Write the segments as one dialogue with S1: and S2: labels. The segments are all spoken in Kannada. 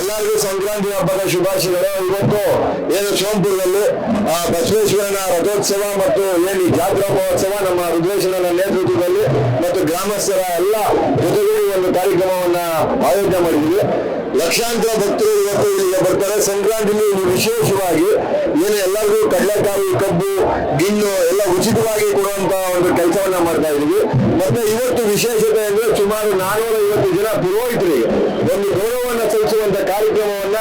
S1: ಎಲ್ಲರಿಗೂ ಸಂಕ್ರಾಂತಿ ಹಬ್ಬದ ಶುಭಾಶಯಗಳು. ಇವತ್ತು ಏನು ಆ, ಬಸವೇಶ್ವರನ ರಥೋತ್ಸವ ಮತ್ತು ಏನು ಜಾತ್ರಾ ಮಹೋತ್ಸವ ನಮ್ಮ ರುದ್ರೇಶ್ವರನ ನೇತೃತ್ವದಲ್ಲಿ ಮತ್ತು ಗ್ರಾಮಸ್ಥರ ಎಲ್ಲ ಜೊತೆಗೂಡಿ ಒಂದು ಕಾರ್ಯಕ್ರಮವನ್ನ ಆಯೋಜನೆ ಮಾಡಿದ್ವಿ. ಲಕ್ಷಾಂತರ ಭಕ್ತರು ಇವತ್ತು ಇಲ್ಲಿಗೆ ಬರ್ತಾರೆ. ಸಂಕ್ರಾಂತಿಲಿ ವಿಶೇಷವಾಗಿ ಏನು ಎಲ್ಲರಿಗೂ ಕಡಲೆಕಾಯಿ ಕಬ್ಬು ಗಿಣ್ಣು ಎಲ್ಲ ಉಚಿತವಾಗಿ ಕೊಡುವಂತ ಒಂದು ಕೆಲಸವನ್ನ ಮಾಡ್ತಾ ಇದೀವಿ ಮತ್ತೆ ಇವತ್ತು ವಿಶೇಷತೆ ಅಂದ್ರೆ ಸುಮಾರು ನಾನೂರ ಐವತ್ತು ಜನ ಪುರೋಹಿತರಿಗೆ ಒಂದು ಸಲ್ಲಿಸುವಂತ ಕಾರ್ಯಕ್ರಮವನ್ನ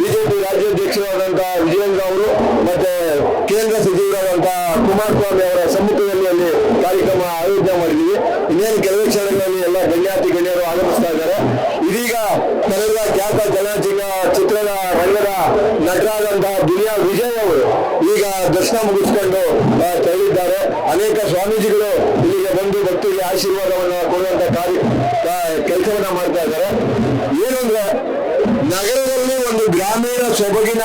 S1: ಬಿಜೆಪಿ ರಾಜ್ಯಾಧ್ಯಕ್ಷರಾದಂತಹ ವಿಜಯೇಂದ್ರ ಅವರು ಮತ್ತೆ ಕೇಂದ್ರ ಸಚಿವರಾದಂತಹ ಕುಮಾರಸ್ವಾಮಿ ಅವರ ಸಮ್ಮುಖದಲ್ಲಿ ಅಲ್ಲಿ ಕಾರ್ಯಕ್ರಮ ಆಯೋಜನೆ ಮಾಡಿದ್ದೀವಿ. ಇನ್ನೇನು ಕೆಲವೇ ಕ್ಷಣಗಳಲ್ಲಿ ಎಲ್ಲ ಗಣ್ಯಾತಿ ಗಣ್ಯರು ಆಗಮಿಸ್ತಾ ಇದ್ದಾರೆ. ಇದೀಗ ಕನ್ನಡ ಖ್ಯಾತ ಚಲನಚಿತ್ರ ಚಿತ್ರದ ರಂಗದ ನಟರಾದಂತಹ ದುನಿಯಾ ವಿಜಯ್ ಅವರು ಈಗ ದರ್ಶನ ಮುಗಿಸ್ಕೊಂಡು ತೆರಳಿದ್ದಾರೆ. ಅನೇಕ ಸ್ವಾಮೀಜಿಗಳು ಇಲ್ಲಿಗೆ ಬಂದು ಭಕ್ತಿಗೆ ಆಶೀರ್ವಾದವನ್ನು ಕೊಡುವಂತ ಒಂದು ಸೊಬಗಿನ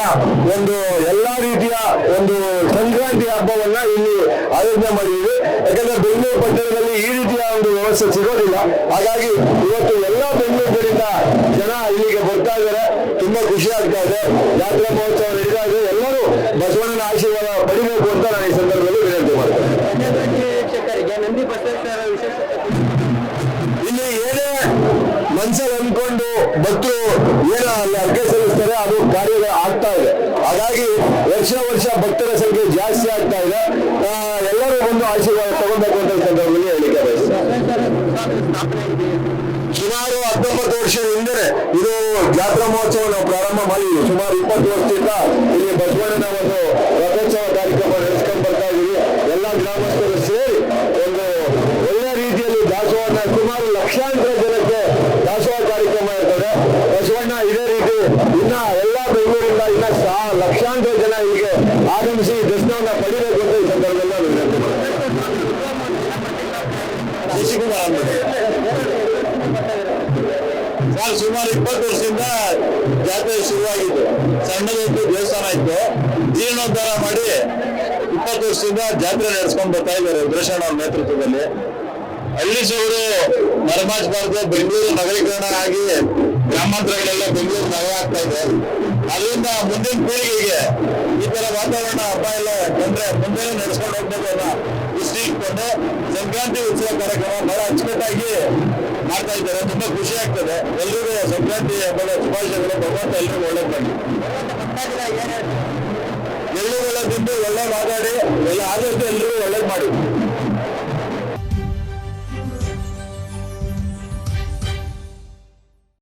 S1: ಒಂದು ಎಲ್ಲಾ ರೀತಿಯ ಒಂದು ಸಂಕ್ರಾಂತಿ ಹಬ್ಬವನ್ನ ಇಲ್ಲಿ ಆಯೋಜನೆ ಮಾಡಿದ್ವಿ ಯಾಕಂದ್ರೆ ಬೆಂಗಳೂರು ಪಟ್ಟಣದಲ್ಲಿ ಈ ರೀತಿಯ ಒಂದು ವ್ಯವಸ್ಥೆ ಸಿಗೋದಿಲ್ಲ. ಹಾಗಾಗಿ ಇವತ್ತು ಎಲ್ಲಾ ಬೆಂಗಳೂರುಗಳಿಂದ ಜನ ಇಲ್ಲಿಗೆ ಬರ್ತಾ ಇದ್ದಾರೆ. ತುಂಬಾ ಖುಷಿ ಆಗ್ತಾ ಇದೆ. ಜಾತ್ರಾ ಮಹೋತ್ಸವ ನಡೀತಾ ಇದೆ. ಎಲ್ಲರೂ ಬಸವಣ್ಣನ ಆಶೀರ್ವಾದ ಪಡಿಬೇಕು ಅಂತ ನಾನು ಈ ಸಂದರ್ಭದಲ್ಲಿ ವಿನಂತಿ ಮಾಡ್ತೇನೆ. ಇಲ್ಲಿ ಏನೇ ಮನ್ಸಲ್ಲಿ ಅಂದ್ಕೊಂಡು ಭಕ್ತರು ಏನೋ ಅಲ್ಲಿ ಅರ್ಕೆ ಸಲ್ಲಿಸ್ತಾರೆ ಅದು ಕಾರ್ಯ ಆಗ್ತಾ ಇದೆ. ಹಾಗಾಗಿ ವರ್ಷ ವರ್ಷ ಭಕ್ತರ ಸಂಖ್ಯೆ ಜಾಸ್ತಿ ಆಗ್ತಾ ಇದೆ. ಎಲ್ಲರೂ ಒಂದು ಆಶೀರ್ವಾದ ತಗೋಬೇಕು ಅಂತ ಸಂದರ್ಭದಲ್ಲಿ ಹೇಳಿಕೆ ಸುಮಾರು ಹತ್ತೊಂಬತ್ತು ವರ್ಷದ ಹಿಂದೆ ಇದು ಜಾತ್ರಾ ಮಹೋತ್ಸವ ನಾವು ಪ್ರಾರಂಭ ಮಾಡಿದ್ವಿ. ಸುಮಾರು ಇಪ್ಪತ್ತು ವರ್ಷದಿಂದ ಇಲ್ಲಿ ಬಸವಣ್ಣನ ಒಂದು ರಥೋತ್ಸವ ಕಾರ್ಯಕ್ರಮ ನಡೆಸ್ಕೊಂಡು ಬರ್ತಾ ಇದೀವಿ ಎಲ್ಲ ಗ್ರಾಮಸ್ಥರು ಸೇರಿ ಒಂದು ಒಳ್ಳೆ ರೀತಿಯಲ್ಲಿ ದಾಸೋಹನ ಸುಮಾರು ಲಕ್ಷಾಂತರ ಲಕ್ಷಾಂತರ ಜನ ಇಲ್ಲಿಗೆ ಆಗಮಿಸಿ ದರ್ಶನವನ್ನ ಪಡಿಬೇಕು ಅಂತ ಈ ಸಂದರ್ಭದಲ್ಲಿ ನಾನು ವಿನಂತಿ ಸುಮಾರು ಇಪ್ಪತ್ತು ವರ್ಷದಿಂದ ಜಾತ್ರೆ ಶುರುವಾಗಿತ್ತು. ಸಣ್ಣದೊಂದು ದೇವಸ್ಥಾನ ಇತ್ತು. ಜೀರ್ಣೋದ್ಧಾರ ಮಾಡಿ ಇಪ್ಪತ್ತು ವರ್ಷದಿಂದ ಜಾತ್ರೆ ನಡೆಸ್ಕೊಂಡ್ ಬರ್ತಾ ಇದ್ದಾರೆ ರುದ್ರೇಶಣ್ಣ ಅವ್ರ ನೇತೃತ್ವದಲ್ಲಿ. ಹಳ್ಳಿ ಸೋರು ಭಾರತ, ಬೆಂಗಳೂರು ನಗರೀಕರಣ ಆಗಿ ಗ್ರಾಮಾಂತರಗಳೆಲ್ಲ ಬೆಂಗಳೂರು ನಗರ ಆಗ್ತಾ ಇದೆ. ಅದರಿಂದ ಮುಂದಿನ ಪೀಳಿಗೆಗೆ ಈ ತರ ವಾತಾವರಣ ಹಬ್ಬ ಎಲ್ಲ ಬಂದ್ರೆ ಮುಂದೆ ನಡೆಸ್ಕೊಂಡು ಹೋಗ್ಬೇಕು ಅನ್ನೋ ದೃಷ್ಟಿ ಇಟ್ಕೊಂಡು ಸಂಕ್ರಾಂತಿ ಉತ್ಸವ ಕಾರ್ಯಕ್ರಮ ಬಹಳ ಅಚ್ಚುಕಟ್ಟಾಗಿ ಮಾಡ್ತಾ ಇದ್ದಾರೆ. ತುಂಬಾ ಖುಷಿ ಆಗ್ತದೆ. ಎಲ್ಲರೂ ಸಂಕ್ರಾಂತಿ ಹಬ್ಬದ ಶುಭಾಶಯಗಳು. ಭಗವಂತ ಎಲ್ರಿಗೂ ಒಳ್ಳೇದು ಮಾಡಿ ಎಲ್ಲರೂ ಒಳ್ಳೆ ತಿಂದು ಒಳ್ಳೆ ಮಾತಾಡಿ, ಎಲ್ಲ ಆದಷ್ಟು ಎಲ್ಲರಿಗೂ ಒಳ್ಳೇದು ಮಾಡಿ.